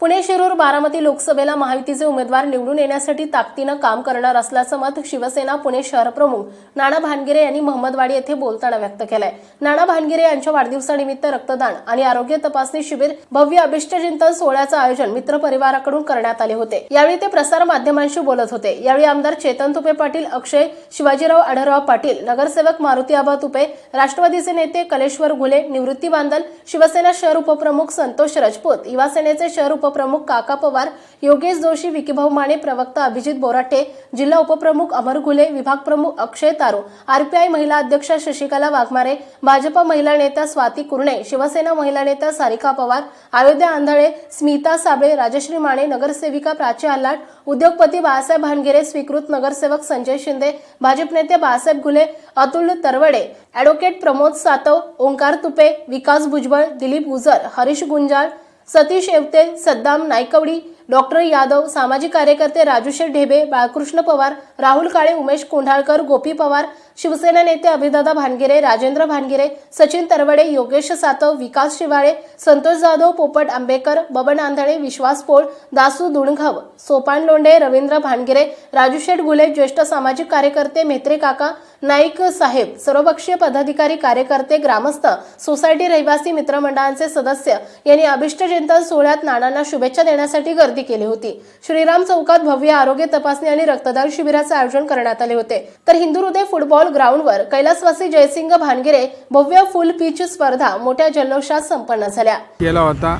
पुणे शिरूर बारामती लोकसभेला महायुतीचे उमेदवार निवडून येण्यासाठी ताकदीनं काम करणार असल्याचं मत शिवसेना पुणे शहर प्रमुख नाना भानगिरे यांनी महम्मदवाडी येथे बोलताना व्यक्त केलंय. नाना भानगिरे यांच्या वाढदिवसानिमित्त रक्तदान आणि आरोग्य तपासणी शिबिर भव्य अभिष्टचिंतन सोहळ्याचं आयोजन मित्र परिवाराकडून करण्यात आले होते. यावेळी ते प्रसार माध्यमांशी बोलत होते. यावेळी आमदार चेतन तुपे पाटील अक्षय शिवाजीराव आढळराव पाटील नगरसेवक मारुती आबा तुपे राष्ट्रवादीचे नेते कलेश्वर घुले निवृत्ती बांदल शिवसेना शहर उपप्रमुख संतोष राजपूत युवासेनेचे शहर शहर उपप्रमुख काका पवार योगेश जोशी विकीभाऊ माने प्रवक्ता अभिजित बोराटे जिल्हा उपप्रमुख अमर घुले विभाग प्रमुख अक्षय तारू आरपीआय महिला अध्यक्ष शशिकला वाघमारे भाजप महिला नेत्या स्वाती कुर्णे शिवसेना महिला नेत्या सारिका पवार अयोध्या आंधळे स्मिता साबळे राजश्री माने नगरसेविका प्राची आल्हाट उद्योगपती बाळासाहेब भानगिरे स्वीकृत नगरसेवक संजय शिंदे भाजप नेते बाळासाहेब घुले अतुल तरवडे ॲडव्होकेट प्रमोद सातव ओंकार तुपे विकास भुजबळ दिलीप गुजर हरीश गुंजाळ सतीश येवते सद्दाम नायकवडी डॉक्टर यादव सामाजिक कार्यकर्ते राजूशेठ ढेबे बाळकृष्ण पवार राहुल काळे उमेश कोंढाळकर गोपी पवार शिवसेना नेते अभिदादा भानगिरे राजेंद्र भानगिरे सचिन तरवडे योगेश सातव विकास शिवाळे संतोष जाधव पोपट आंबेकर बबन आंधळे विश्वास पोळ दासू दुणघव सोपान लोंढे रवींद्र भानगिरे राजूशेठ गुले ज्येष्ठ सामाजिक कार्यकर्ते मेत्रे काका नाईक साहेब सर्वपक्षीय पदाधिकारी कार्यकर्ते ग्रामस्थ सोसायटी रहिवासी मित्रमंडळांचे सदस्य यांनी अभिष्ट चिंतन सोहळ्यात नानांना शुभेच्छा देण्यासाठी गर्दी केली होती. श्रीराम चौकात भव्य आरोग्य तपासणी आणि रक्तदान शिबिराचे आयोजन करण्यात आले होते. तर हिंदू हृदय फुटबॉल ग्राउंडवर कैलासवासी जयसिंग भानगिरे भव्य फुल पिच स्पर्धा मोठ्या जल्लोषात संपन्न झाल्या. केला होता.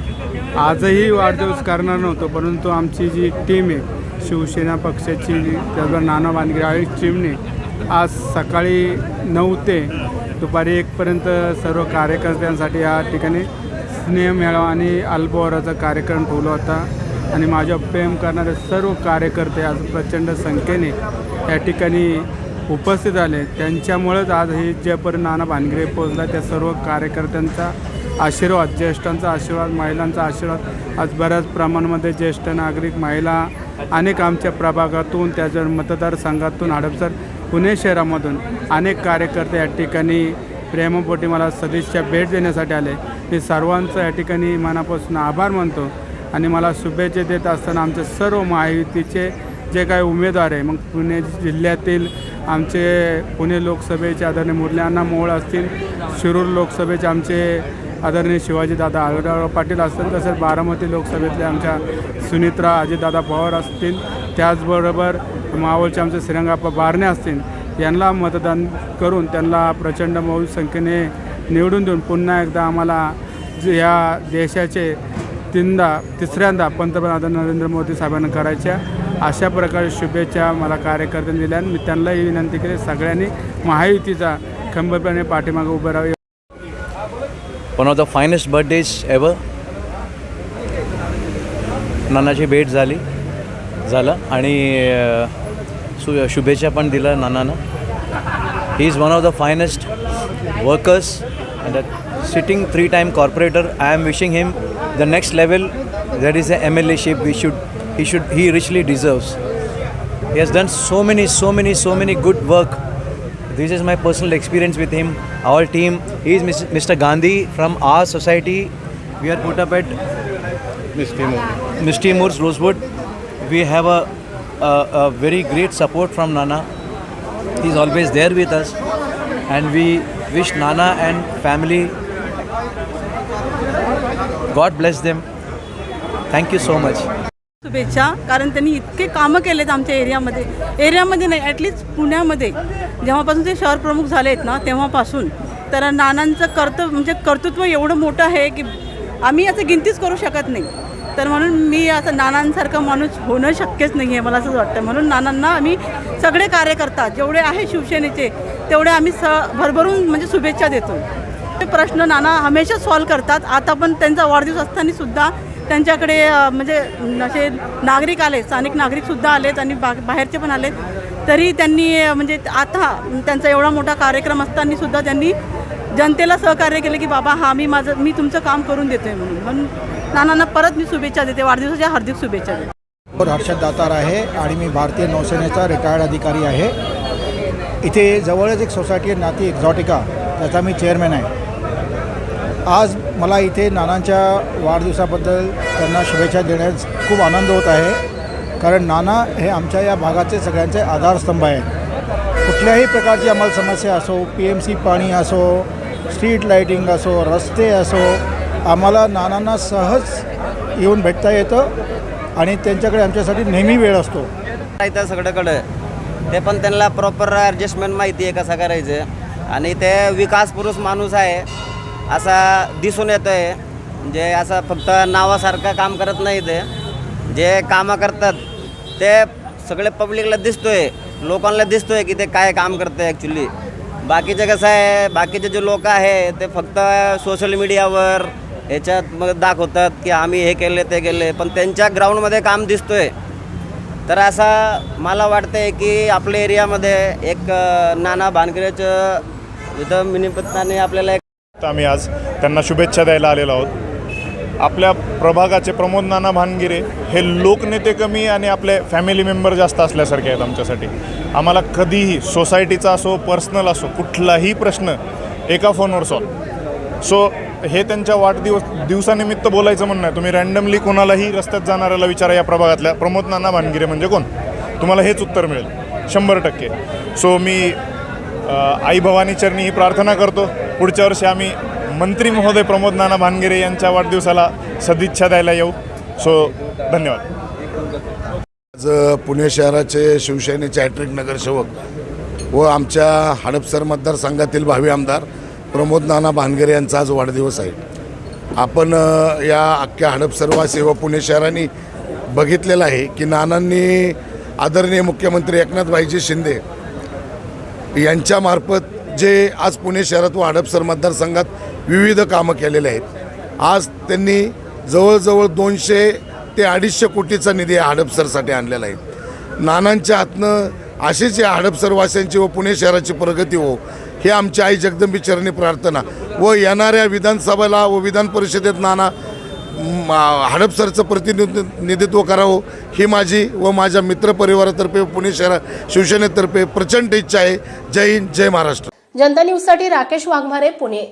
आजही वाढदिवस करणार नव्हतो परंतु आमची जी टीम आहे शिवसेना पक्षाची त्याचबरोबर नाना भानगिरे आयुष टीमने आज सकाळी नऊ ते दुपारी एकपर्यंत सर्व कार्यकर्त्यांसाठी या ठिकाणी स्नेह मेळावा आणि अल्पवराचा कार्यक्रम ठेवला होता. आणि माझ्या प्रेम करणारे सर्व कार्यकर्ते आज प्रचंड संख्येने या ठिकाणी उपस्थित आले. त्यांच्यामुळेच आज हे जेपर्यंत नाना भानगिरे पोहोचला. त्या सर्व कार्यकर्त्यांचा आशीर्वाद ज्येष्ठांचा आशीर्वाद महिलांचा आशीर्वाद. आज बऱ्याच प्रमाणामध्ये ज्येष्ठ नागरिक महिला अनेक आमच्या प्रभागातून त्याच्या मतदारसंघातून हडपसर पुणे शहरामधून अनेक कार्यकर्ते या ठिकाणी प्रेमपोटी मला सदिच्छा भेट देण्यासाठी आले. मी सर्वांचं या ठिकाणी मनापासून आभार मानतो आणि मला शुभेच्छा देत असताना आमचे सर्व महायुतीचे जे काही उमेदवार आहे मग पुणे जिल्ह्यातील आमचे पुणे लोकसभेचे आदरणीय मुरल्यांना मोहोळ असतील शिरूर लोकसभेचे आमचे आदरणीय शिवाजीदादा आढळराव पाटील असतील तसेच बारामती लोकसभेतले आमच्या सुनित्रा अजितदादा पवार असतील त्याचबरोबर मावळचे आमचे श्रीरंगाप्पा बारणे असतील यांना मतदान करून त्यांना प्रचंड बहु संख्येने निवडून देऊन पुन्हा एकदा आम्हाला जे या देशाचे तीनदा तिसऱ्यांदा पंतप्रधान नरेंद्र मोदी साहेबांना करायच्या. अशा प्रकारे शुभेच्छा मला कार्यकर्त्यांनी दिल्या आणि मी त्यांनाही विनंती केली. सगळ्यांनी महायुतीचा खंबीरपणे पाठीमागे उभं राहावे. One of the finest birthdays ever नानाची भेट झाली. झालं. आणि सु शुभेच्छा पण दिलं नानानं. He is one of the finest workers and sitting three time corporator I am wishing him the next level that is the M L A ship we should he should he richly deserves. He has done so many, so many, so many good work. This is my personal experience with him. Our team. He is Mr. Gandhi from our society. We are put up at Mr. Moore. Moore's Rosewood. We have a, a, a very great support from Nana. He is always there with us, and we wish Nana and family God bless them. Thank you so much. शुभेच्छा. कारण त्यांनी इतके कामं केलेत आमच्या एरियामध्ये. एरियामध्ये नाही ॲटलीस्ट पुण्यामध्ये. जेव्हापासून ते शहर प्रमुख झाले आहेत ना तेव्हापासून. तर नानांचं कर्तव्य म्हणजे कर्तृत्व एवढं मोठं आहे की आम्ही याचं गिनतीच करू शकत नाही. तर म्हणून मी असं नानांसारखं माणूस होणं शक्यच नाही आहे मला असंच वाटतं. म्हणून नानांना आम्ही सगळे कार्यकर्ता जेवढे आहे शिवसेनेचे तेवढे आम्ही स भरभरून म्हणजे शुभेच्छा देतो. ते प्रश्न नाना हमेशा सॉल्व करतात. आता पण त्यांचा वाढदिवस असताना सुद्धा त्यांच्याकडे म्हणजे असे नागरिक आले स्थानिक नागरिकसुद्धा आलेत आणि बा बाहेरचे पण आलेत. तरी त्यांनी म्हणजे आता त्यांचा एवढा मोठा कार्यक्रम असताना सुद्धा त्यांनी जनतेला सहकार्य केलं की बाबा हा मी माझं मी तुमचं काम करून देतोय म्हणून. म्हणून नानांना परत मी शुभेच्छा देते वाढदिवसाच्या हार्दिक शुभेच्छा देते. हर्षद दातार आहे आणि मी भारतीय नौसेनेचा रिटायर्ड अधिकारी आहे. इथे जवळच एक सोसायटी आहे नाती एक्झॉटिका त्याचा मी चेअरमॅन आहे. आज मला इथे नानांच्या वाढदिवसाबद्दल त्यांना शुभेच्छा देण्यास खूप आनंद होत आहे. कारण नाना हे आमच्या या भागाचे सगळ्यांचे आधारस्तंभ आहेत. कुठल्याही प्रकारची आम्हाला समस्या असो पी एम सी पाणी असो स्ट्रीट लाईटिंग असो रस्ते असो आम्हाला नानांना सहज येऊन भेटता येतं आणि त्यांच्याकडे आमच्यासाठी नेहमी वेळ असतो. इथं सगळ्याकडे. ते पण त्यांना प्रॉपर ॲडजस्टमेंट माहिती आहे कसं करायचं. आणि ते विकास पुरुष माणूस आहे. असा दिसून येतो आहे म्हणजे असं फक्त नावासारखं काम करत नाही ते. जे कामं करतात ते सगळे पब्लिकला दिसतोय. लोकांना दिसतोय की ते काय काम करते ॲक्च्युली बाकीचे कसं आहे बाकीचे जे लोक आहे ते फक्त सोशल मीडियावर ह्याच्यात मग दाखवतात की आम्ही हे केले ते केले पण त्यांच्या ग्राउंडमध्ये काम दिसतोय. तर असं मला वाटतंय की आपल्या एरियामध्ये एक नाना भानगरेचं इथं निमित्ताने आपल्याला एक आम्ही आज त्यांना शुभेच्छा द्यायला आलेलो आहोत. आपल्या प्रभागाचे प्रमोद नाना भानगिरे हे लोकनेते कमी आणि आपले फॅमिली मेंबर जास्त असल्यासारखे आहेत आमच्यासाठी. आम्हाला कधीही सोसायटीचा असो पर्सनल असो कुठलाही प्रश्न एका फोनवर सॉल्व सो हे त्यांच्या वाढदिवस दिवसानिमित्त बोलायचं म्हणणं आहे. तुम्ही रँडमली कोणालाही रस्त्यात जाणाऱ्याला विचारा या प्रभागातल्या. प्रमोद नाना भानगिरे म्हणजे कोण? तुम्हाला हेच उत्तर मिळेल. शंभर टक्के. सो मी आई भवानी चरणी ही प्रार्थना करतो. पुढच्या वर्षी आम्ही मंत्री महोदय प्रमोद नाना भानगिरे यांच्या वाढदिवसाला सदिच्छा द्यायला येऊ. सो धन्यवाद. आज पुणे शहराचे शिवसेनेचे हॅट्रिक नगरसेवक व आमच्या हडपसर मतदारसंघातील भावी आमदार प्रमोद नाना भानगिरे यांचा आज वाढदिवस आहे. आपण या अख्ख्या हडपसरवासी व पुणे शहराने बघितलेलं आहे की नानांनी आदरणीय मुख्यमंत्री एकनाथभाईजी शिंदे यांच्यामार्फत जे आज पुणे शहरात व हडपसर मतदारसंघात विविध कामं केलेले आहेत. आज त्यांनी जवळजवळ दोनशे ते अडीचशे कोटीचा निधी हडपसरसाठी आणलेला आहे. नानांच्या हातनं अशीच या हडपसरवासियांची व पुणे शहराची प्रगती हो हे आमची आई जगदंबी चरणी प्रार्थना व येणाऱ्या विधानसभेला व विधान परिषदेत नाना हडपसरचं प्रतिनिधित्व करावं ही माझी व माझ्या मित्रपरिवारातर्फे पुणे शहरा शिवसेनेतर्फे प्रचंड इच्छा आहे. जय हिंद जय महाराष्ट्र. जनता न्यूजसाठी राकेश वाघमारे पुणे.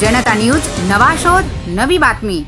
जनता न्यूज नवा शोध नवी बातमी.